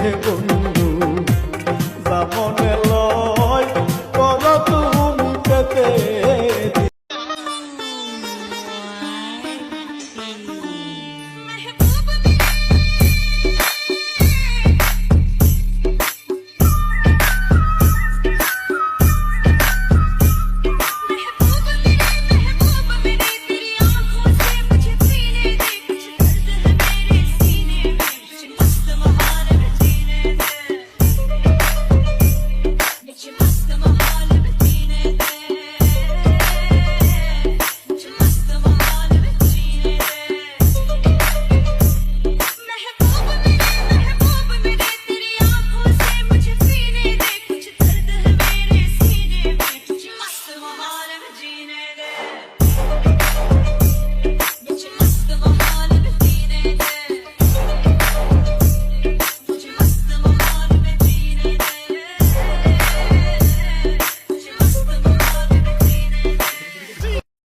রে বন্ধু যাবনে